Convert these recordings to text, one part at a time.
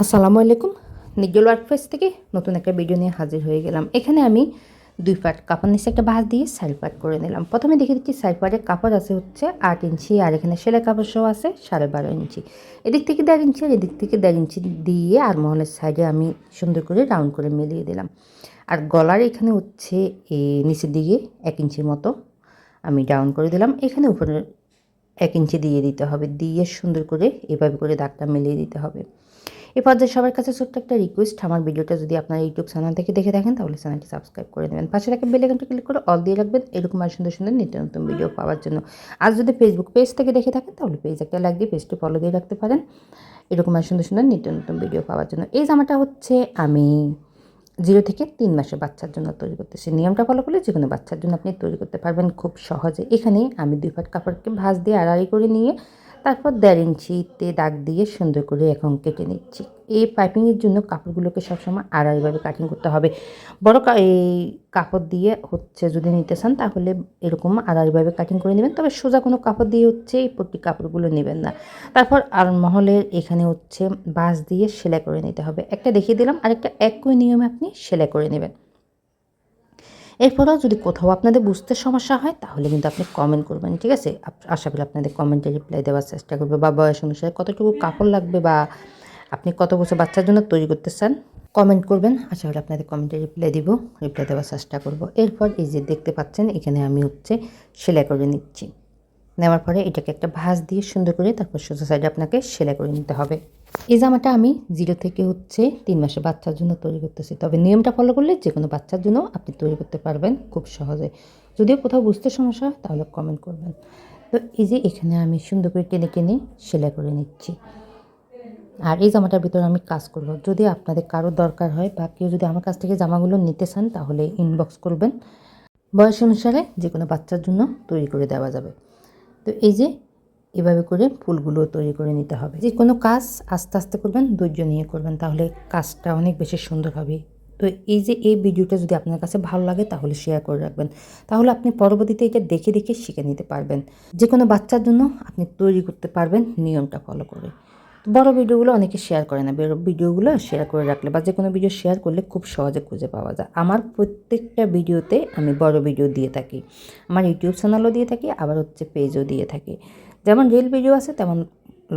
আসসালামু আলাইকুম। নিগল ওয়ার্কপ্লেস থেকে নতুন একটা ভিডিও নিয়ে হাজির হয়ে গেলাম। এখানে আমি দুই পাট কাপড় নিচে একটা বাঁশ দিয়ে সাইড পাট করে নিলাম। প্রথমে দেখে দিচ্ছি সাইড পাটের কাপড় আছে হচ্ছে আট ইঞ্চি আর এখানে সেলাই কাপড় সহ আছে সাড়ে বারো ইঞ্চি। এদিক থেকে দেড় ইঞ্চি, আর এদিক থেকে দেড় ইঞ্চি দিয়ে আর মহলের সাইডে আমি সুন্দর করে রাউন্ড করে মিলিয়ে দিলাম। আর গলার এখানে হচ্ছে নিচের দিকে এক ইঞ্চির মতো আমি ডাউন করে দিলাম। এখানে উপরে এক ইঞ্চি দিয়ে দিতে হবে। দিয়ে সুন্দর করে এভাবে করে দাগটা মিলিয়ে দিতে হবে। এই পর্যায়ে সবার কাছে ছোট্ট একটা রিকোয়েস্ট আমার ভিডিওটা যদি আপনার ইউটিউব চ্যানেল থেকে দেখে থাকেন, তাহলে চ্যানেলটি সাবস্ক্রাইব করে দেবেন। পাশে রাখেন বেলাইকনটা ক্লিক করে অল দিয়ে রাখবেন, এরকম আর সুন্দর সুন্দর নিত্য নতুন ভিডিও পাওয়ার জন্য। আর যদি ফেসবুক পেজ থেকে দেখে থাকেন, তাহলে পেজ একটা লাইক দিয়ে পেজটি ফলো দিয়ে রাখতে পারেন। এরকম আর সুন্দর সুন্দর নিত্য নতুন ভিডিও পাওয়ার জন্য। এই জামাটা হচ্ছে আমি জিরো থেকে তিন মাসের বাচ্চার জন্য তৈরি করতেছি নিয়মটা ফলো করলে যে কোনো বাচ্চার জন্য আপনি তৈরি করতে পারবেন খুব সহজে। এখানে আমি দুই পাট কাপড়কে ভাঁজ দিয়ে আড়াড়ি করে নিয়ে তারপর দেড় ইঞ্চিতে দাগ দিয়ে সুন্দর করে এখন কেটে নিচ্ছি। এই পাইপিংয়ের জন্য কাপড়গুলোকে সবসময় আড়াইভাবে কাটিং করতে হবে। বড় এই কাপড় দিয়ে হচ্ছে যদি নিতে চান তাহলে এরকম আড়াইভাবে কাটিং করে নেবেন। তবে সোজা কোনো কাপড় দিয়ে হচ্ছে এই পট্টি কাপড়গুলো নেবেন না। তারপর আর মহলের এখানে হচ্ছে বাঁশ দিয়ে সেলাই করে নিতে হবে। একটা দেখিয়ে দিলাম, আরেকটা একই নিয়মে আপনি সেলাই করে নেবেন। এরপরেও যদি কোথাও আপনাদের বুঝতে সমস্যা হয়, তাহলে কিন্তু আপনি কমেন্ট করবেন, ঠিক আছে? আশা করি আপনাদের কমেন্টে রিপ্লাই দেওয়ার চেষ্টা করবে। বা বয়স অনুসারে কতটুকু কাপড় লাগবে বা আপনি কত বছর বাচ্চার জন্য তৈরি করতে চান কমেন্ট করবেন। আশা করি আপনাদের কমেন্টে রিপ্লাই দিব রিপ্লাই দেওয়ার চেষ্টা করব। এরপর এই যে দেখতে পাচ্ছেন, এখানে আমি হচ্ছে সেলাই করে নিচ্ছি। নেওয়ার পরে এটাকে একটা ভাঁজ দিয়ে সুন্দর করে তারপর সোজা সাইডে আপনাকে সেলাই করে নিতে হবে। এই জামাটা আমি জিরো থেকে হচ্ছে তিন মাসে বাচ্চার জন্য তৈরি করতেছি। তবে নিয়মটা ফলো করলে যে কোনো বাচ্চার জন্য আপনি তৈরি করতে পারবেন খুব সহজে। যদিও কোথাও বুঝতে সমস্যা হয়, তাহলে কমেন্ট করবেন। তো এই যে এখানে আমি সুন্দর করে টেনে টেনে সেলাই করে নিচ্ছি। আর এই জামাটার ভিতরে আমি কাজ করব। যদি আপনাদের কারও দরকার হয় বা কেউ যদি আমার কাছ থেকে জামাগুলো নিতে চান, তাহলে ইনবক্স করবেন। বয়স অনুসারে যে কোনো বাচ্চার জন্য তৈরি করে দেওয়া যাবে। তো এই যে এভাবে করে ফুলগুলো তৈরি করে নিতে হবে। যে কোনো কাজ আস্তে আস্তে করবেন, ধৈর্য নিয়ে করবেন, তাহলে কাজটা অনেক বেশি সুন্দর হবে। তো এই যে এই ভিডিওটা যদি আপনার কাছে ভালো লাগে, তাহলে শেয়ার করে রাখবেন। তাহলে আপনি পরবর্তীতে এটা দেখে দেখে শিখে নিতে পারবেন। যে কোনো বাচ্চার জন্য আপনি তৈরি করতে পারবেন নিয়মটা ফলো করে। বড় ভিডিওগুলো অনেকে শেয়ার করে না। ভিডিওগুলো শেয়ার করে রাখলে বা যে কোনো ভিডিও শেয়ার করলে খুব সহজে খুঁজে পাওয়া যায়। আমার প্রত্যেকটা ভিডিওতে আমি বড় ভিডিও দিয়ে থাকি। আমার ইউটিউব চ্যানেলও দিয়ে থাকি, আবার হচ্ছে পেজও দিয়ে থাকি। যেমন রিল ভিডিও আছে, তেমন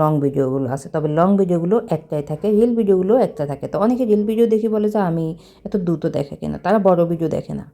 লং ভিডিওগুলো আছে। তবে লং ভিডিওগুলো একটাই থাকে রিল ভিডিওগুলো একটা থাকে। তো অনেকে রিল ভিডিও দেখি বলে যে, আমি এত দ্রুত দেখে কিনা তারা বড় ভিডিও দেখে না।